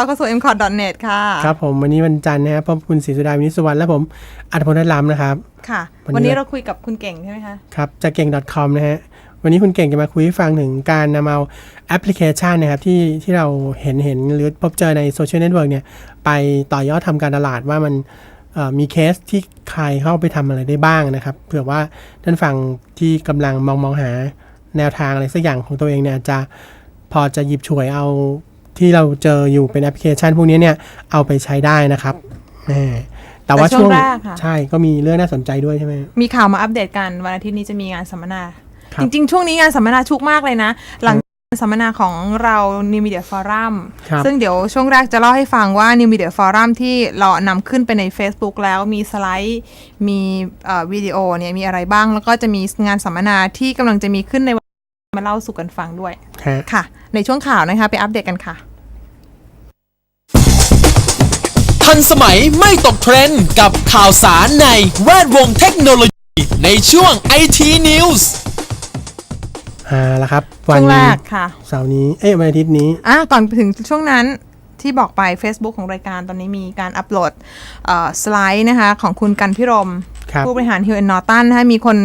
เอาเข้าสู่ m c o t n e t ค่ะ ครับผมวันนี้วันจันทร์นะครับพบคุณศรีสุดาวินิจสุวรรณและผมอัธพลนัทลำนะครับ ค่ะวันนี้วันนี้เราคุยกับคุณเก่งใช่ไหมคะครับจากเก่ง .com นะฮะวันนี้คุณเก่งจะมาคุยให้ฟังถึงการนำเอาแอปพลิเคชันนะครับที่ที่เราเห็นเห็นหรือพบเจอในโซเชียลเน็ตเวิร์กเนี่ยไปต่อยอดทำการตลาดว่ามันเอ่อมีเคสที่ใครเข้าไปทำอะไรได้บ้างนะครับเผื่อว่าท่านฟังที่กำลังมองมองหาแนวทางอะไรสักอย่างของตัวเองเนี่ยจะพอจะหยิบฉวยเอา ที่เราเจออยู่เป็นแอปพลิเคชันพวกนี้เนี่ยเอาไปใช้ได้นะครับแหมแต่ว่าแต่ช่ช่ววงงแรกค่ะใช่ก็มีเรื่องน่าสนใจด้วยใช่ไหมมีข่าวมาอัปเดตกันวันอาทิตย์นี้จะมีงานสัมมนาครับจริง ๆ ช่วงนี้งานสัมมนาชุกมากเลยนะ หลังสัมมนาของเรา New Media Forum ครับซึ่งเดี๋ยวช่วงแรกจะเล่าให้ฟังว่า New Media Forum ที่เรานำขึ้นไปใน Facebook แล้วมีสไลด์ มีเอ่อวิดีโอเนี่ยมีอะไรบ้าง แล้วก็จะมีงานสัมมนาที่กำลังจะมีขึ้นในวันมาเล่าสู่กันฟังด้วยฮะค่ะ ในช่วงข่าวนะคะ ไปอัปเดตกันค่ะ ทันสมัยไม่ตกเทรนด์กับข่าวสารในแวดวงเทคโนโลยี ในช่วง IT News อ่าแล้วครับช่วัวงแรนี้กค่ะ เสาร์นี้ เอ้ยวันอาทิตย์นี้ อะก่อนถึงช่วงนั้นที่บอกไป Facebook ของรายการตอนนี้มีการอัปโหลดเอ่อสไลด์นะคะ ของคุณกันพิรม ครับ ผู้บริหาร Hill Norton นะคะมีคน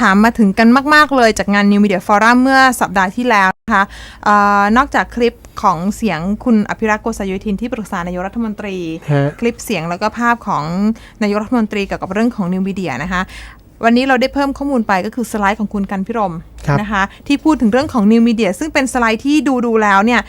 ถามมาถึงกันมาก ๆ เลยจากงาน New Media Forum เมื่อสัปดาห์ที่แล้ว นะคะเออนอกจากคลิปของเสียงคุณอภิรักษ์โกษโยธินที่ปรึกษานายกรัฐมนตรี ฮะ คลิปเสียงแล้วก็ภาพของนายกรัฐมนตรีเกี่ยวกับเรื่องของ New Media นะคะ วันนี้เราได้เพิ่มข้อมูลไปก็คือสไลด์ของคุณกันพิรมครับ นะคะ ที่พูดถึงเรื่องของ New Media ซึ่งเป็นสไลด์ที่ดูดูแล้วเนี่ย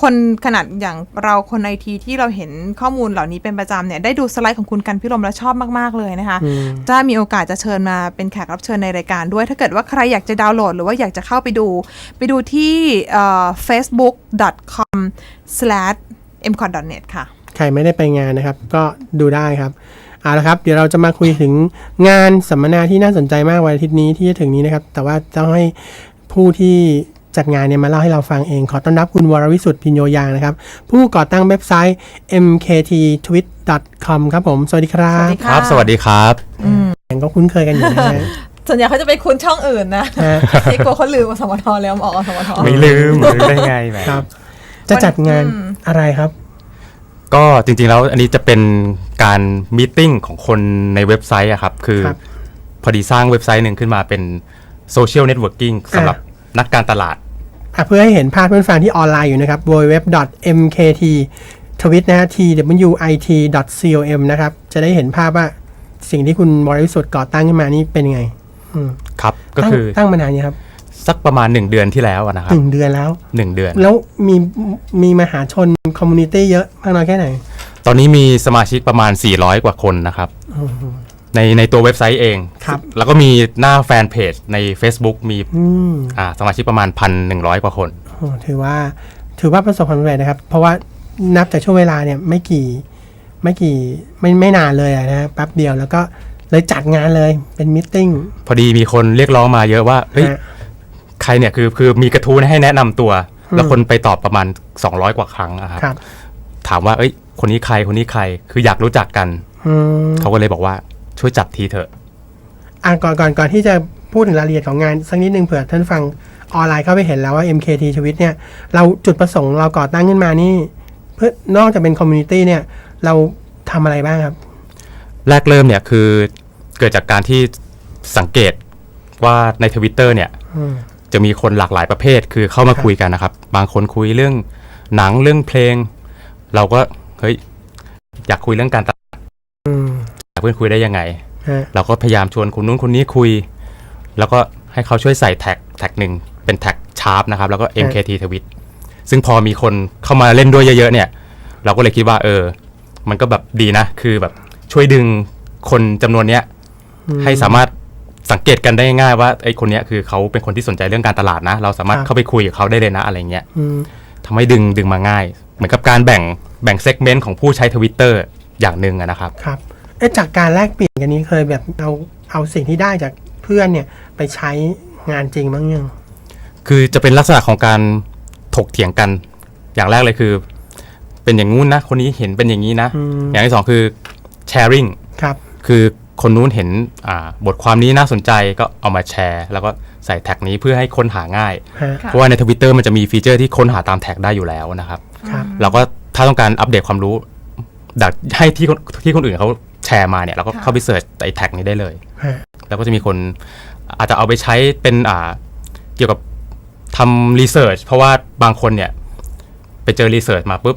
คนขนาดอย่างเราคนไอทีที่เราเห็นข้อมูลเหล่านี้เป็นประจำเนี่ยได้ดูสไลด์ของคุณกันพิรมแล้วชอบมากๆเลยนะคะอืมถ้ามีโอกาสจะเชิญมาเป็นแขกรับเชิญในรายการด้วย ถ้าเกิดว่าใครอยากจะดาวน์โหลด หรือว่าอยากจะเข้าไปดู ไปดูที่เอ่อ facebook.com/mcon.net ค่ะ ใครไม่ได้ไปงานนะครับ ก็ดูได้ครับเอาละครับ เดี๋ยวเราจะมาคุยถึงงานสัมมนาที่น่าสนใจมากวันอาทิตย์นี้ที่จะถึงนี้นะครับ แต่ว่าต้องให้ผู้ที่ จัดงานเนี่ยมาเล่าให้เราฟังเอง ขอต้อนรับคุณวรวิสุทธิ์พินโยยางนะครับ ผู้ก่อตั้งเว็บไซต์ mkttweet.com ครับผม สวัสดีครัสวับสดีครับ สวัสดีครับยังก็คุ้นเคยกันอยู่นะฮะส่วนใหญ่เขาจะไปคุ้นช่องอื่นนะฮะที่กลัวเขาลืมอสมทแล้วมาออกอสมทไม่ลืมลืมได้ไงแหมครับ จะจัดงานอืมอะไรครับก็จริงๆแล้วอันนี้จะเป็นการมีตติ้งของคนในเว็บไซต์อะครับ คือครับพอดีสร้างเว็บไซต์หนึ่งขึ้นมาเป็นโซเชียลเน็ตเวิร์กิ่งสำหรับนักการตลาดอะ เพื่อให้เห็นภาพเพื่อนฟังที่ออนไลน์อยู่นะครับ www.mkt ทวิตนะฮะ twit.com นะครับ จะได้เห็นภาพว่าสิ่งที่คุณบริสุทธิ์ก่อตั้งขึ้นมานี่เป็นยังไงอืมครับ ก็ตั้งคือตั้งมานานยังครับ สักประมาณ1เดือนที่แล้วอะนะครัหบนึ่งเดือนแล้วหนึ่งเดือน แล้วมีมีมหาชนคอมมูนิตี้เยอะมากน้อยแค่ไหน ตอนนี้มีสมาชิกประมาณ 400 กว่าคนนะครับ ในในตัวเว็บไซต์เอง ครับ แล้วก็มีหน้าแฟนเพจใน Facebook มีอืมอ่าสมาชิกประมาณ1,100กว่าคน โอ้ถือว่าถือว่าประสบความสำเร็จนะครับ เพราะว่านับจากช่วงเวลาเนี่ยไม่กี่ไม่กี่ไม่ไม่นานเลยอะนะแป๊บเดียวแล้วก็เลยจัดงานเลยเป็นมิทติ้งพอดีมีคนเรียกร้องมาเยอะว่าเฮ้ย ฮะ ใครเนี่ยคือคือมีกระทู้ให้แนะนำตัวอืมแล้วคนไปตอบประมาณ 200 กว่าครั้งอะครับครับ ถามว่าเอ้ยคนนี้ใครคนนี้ใครคืออยากรู้จักกัน อืมเขาก็เลยบอกว่า ช่วยจัดทีเถอะ อะก่อนก่อนก่อนที่จะพูดถึงรายละเอียดของงานสักนิดนึงเผื่อท่านฟังออนไลน์เข้าไปเห็นแล้วว่า MKT ชีวิตเนี่ยเราจุดประสงค์เราก่อตั้งขึ้นมานี่ เพื่อนอกจากเป็นคอมมูนิตี้เนี่ยเราทำอะไรบ้างครับ แรกเริ่มเนี่ยคือเกิดจากการที่สังเกตว่าในทวิตเตอร์เนี่ย อืม จะมีคนหลากหลายประเภท คือเข้ามาครับ คุยกันนะครับ บางคนคุยเรื่องหนังเรื่องเพลง เราก็เฮ้ยอยากคุยเรื่องการตลาดอืม เพื่อนคุยได้ยังไงฮะเราก็พยายามชวนคนนู้นคนนี้คุย แล้วก็ให้เขาช่วยใส่แท็กแท็กหนึ่งเป็นแท็กชาร์ปนะครับ แล้วก็ MKT ทวิตซึ่งพอมีคนเข้ามาเล่นด้วยเยอะๆเนี่ย เราก็เลยคิดว่า เออ มันก็แบบดีนะ คือแบบช่วยดึงคนจำนวนเนี้ยให้สามารถสังเกตกันได้ง่ายๆว่าไอ้คนเนี้ยคือเขาเป็นคนที่สนใจเรื่องการตลาดนะ เราสามารถครับเข้าไปคุยกับเขาได้เลยนะอะไรเงี้ยอืมทำให้ดึงดึงมาง่าย เหมือนกับการแบ่งแบ่งเซกเมนต์ของผู้ใช้ทวิตเตอร์อย่างหนึ่งอะนะครับครับ เอ๊ะจากการแลกเปลี่ยนกันนี้เคยแบบเอาเอาสิ่งที่ได้จากเพื่อนเนี่ยไปใช้งานจริงบ้างยังคือจะเป็นลักษณะของการถกเถียงกัน อย่างแรกเลยคือ เป็นอย่างงู้นนะ คนนี้เห็นเป็นอย่างนี้นะอืมอย่างที่สองคือ sharing ครับ คือคนนู้นเห็นอ่าบทความนี้น่าสนใจก็เอามาแชร์ แล้วก็ใส่แท็กนี้เพื่อให้ค้นหาง่ายฮะค่ะเพราะว่าในทวิตเตอร์มันจะมีฟีเจอร์ที่ค้นหาตามแท็กได้อยู่แล้วนะครับครับเราก็ถ้าต้องการอัปเดตความรู้ดักให้ที่คนที่คนอื่นเขาแช ร์มาเนี่ยเราก็ค่ะเข้าไปเสิร์ชไอ้แท็กนี้ได้เลยฮะแล้วก็จะมีคนอาจจะเอาไปใช้เป็นอ่าเกี่ยวกับทำรีเสิร์ชเพราะว่าบางคนเนี่ย ไปเจอรีเสิร์ชมาปุ๊บ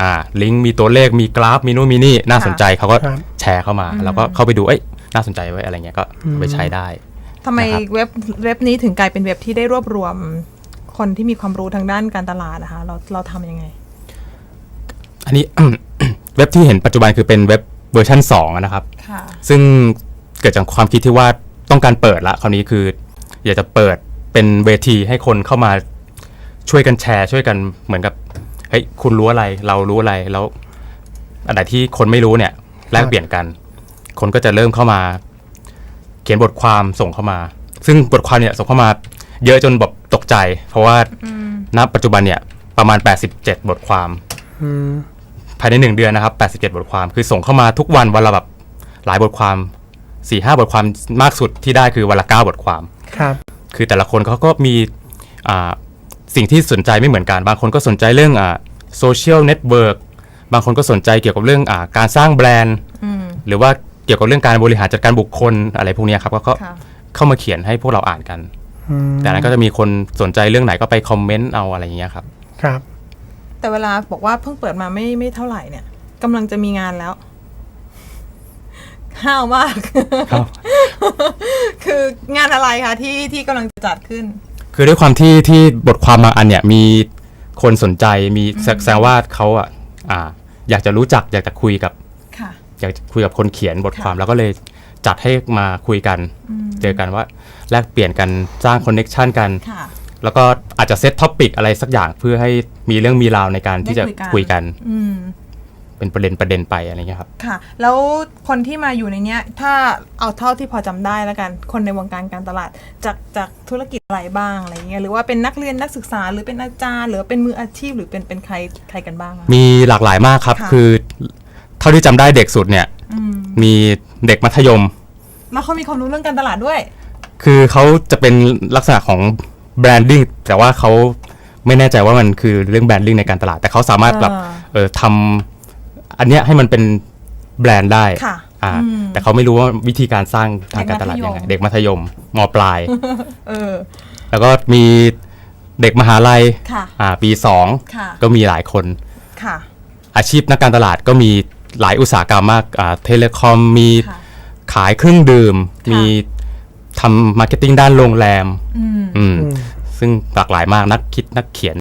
อ่าลิงก์มีตัวเลขมีกราฟมีนู่นมีนี่น่าสนใจเขาก็ครับแชร์เข้ามา แล้วก็เข้าไปดูเอ้ยน่าสนใจไว้ยอะไรเงี้ยก็เอาไปใช้ได้ทำไมนะครับเว็บเว็บนี้ถึงกลายเป็นเว็บที่ได้รวบรวมคนที่มีความรู้ทางด้านการตลาดนะคะเราเราทำยังไง อันนี้เว็บที่เห็นปัจจุบันคือเป็นเว็บ เวอร์ชัน2อะนะครับ ค่ะ ซึ่งเกิดจากความคิดที่ว่าต้องการเปิดละคราวนี้คือ อยากจะเปิดเป็นเวทีให้คนเข้ามาช่วยกันแชร์ ช่วยกันเหมือนกับเฮ้ยคุณรู้อะไร เรารู้อะไรแล้วอันไหนที่คนไม่รู้เนี่ยแลกเปลี่ยนกัน คนก็จะเริ่มเข้ามา เขียนบทความส่งเข้ามา ซึ่งบทความเนี่ยส่งเข้ามาเยอะจนแบบตกใจ เพราะว่าณปัจจุบันเนี่ยประมาณ 87 บทความ อืม ภายในหนึ่งเดือนนะครับ 87 บทความ คือส่งเข้ามาทุกวันวันละแบบหลายบทความ4ี่ห้าบทความมากสุดที่ได้คือวันละ9บทความ ครับ คือแต่ละคนเขาก็มีอ่าสิ่งที่สนใจไม่เหมือนกัน บางคนก็สนใจเรื่องอ่าโซเชียลเน็ตเวิร์กบางคนก็สนใจเกี่ยวกับเรื่องอาการสร้างแบรนด์อืมหรือว่าเกี่ยวกับเรื่องการบริหารจัดการบุคคลอะไรพวกเนี้ยครับ ก็ก็ค่ะเข้ามาเขียนให้พวกเราอ่านกันอืมแต่นั้นก็จะมีคนสนใจเรื่องไหนก็ไปคอมเมนต์เอาอะไรอย่างเงี้ยครับ ครับ แต่เวลาบอกว่าเพิ่งเปิดมาไม่ไม่เท่าไหร่เนี่ยกำลังจะมีงานแล้วห้าวมากครับ คืองานอะไรคะที่ที่กำลังจะจัดขึ้น คือด้วยความที่ที่บทความบางอันเนี่ยมีคนสนใจมีแสแสดงว่าเขาอะอ่า อยากจะรู้จักอยากจะคุยกับค่ะอยากจะคุยกับคนเขียนบทความค่ะแล้วก็เลยจัดให้มาคุยกัน เจอกันว่าแลกเปลี่ยนกันสร้างคอนเน็ชันกันค่ะ แล้วก็อาจจะเซตท็อปิกอะไรสักอย่างเพื่อให้มีเรื่องมีราวในการที่จะได้คุยกันคุยกัน อืมเป็นประเด็นประเด็นไปอะไรเงี้ยครับค่ะ แล้วคนที่มาอยู่ในเนี้ย ถ้าเอาเท่าที่พอจำได้แล้วกัน คนในวงการการตลาดจากจากธุรกิจอะไรบ้างอะไรเงี้ยหรือว่าเป็นนักเรียนนักศึกษาหรือเป็นอาจารย์ หรือเป็นมืออาชีพหรือเป็นเป็นใครใครกันบ้างอะมีหลากหลายมากครับค่ะคือเท่าที่จำได้เด็กสุดเนี่ยอืมมีเด็กมัธยม แล้วเขามีความรู้เรื่องการตลาดด้วย คือเขาจะเป็นลักษณะของ แบรนดิ้งแต่ว่าเขาไม่แน่ใจว่ามันคือเรื่องแบรนดิ้งในการตลาด แต่เขาสามารถแบบอ่าเออทำอันเนี้ยให้มันเป็นแบรนด์ได้ค่ะอ่าอืม แต่เขาไม่รู้ว่าวิธีการสร้างทางการตลาดยังไงเด็เด็กกมัมัธธยยมมมปลาย เออ แล้วก็มีเด็กมหาลัยค่ะอ่าปีสองค่ะ ก็มีหลายคน ค่ะ อาชีพนักการตลาดก็มีหลายอุตสาหกรรมมากอ่าเทเลคอมมีค่ะขายเครื่องดื่มค่ะมี ทำมาร์เก็ตติ้งด้านโรงแรมอืมอืมอืมซึ่งหลากหลายมากนักคิดนักเขียน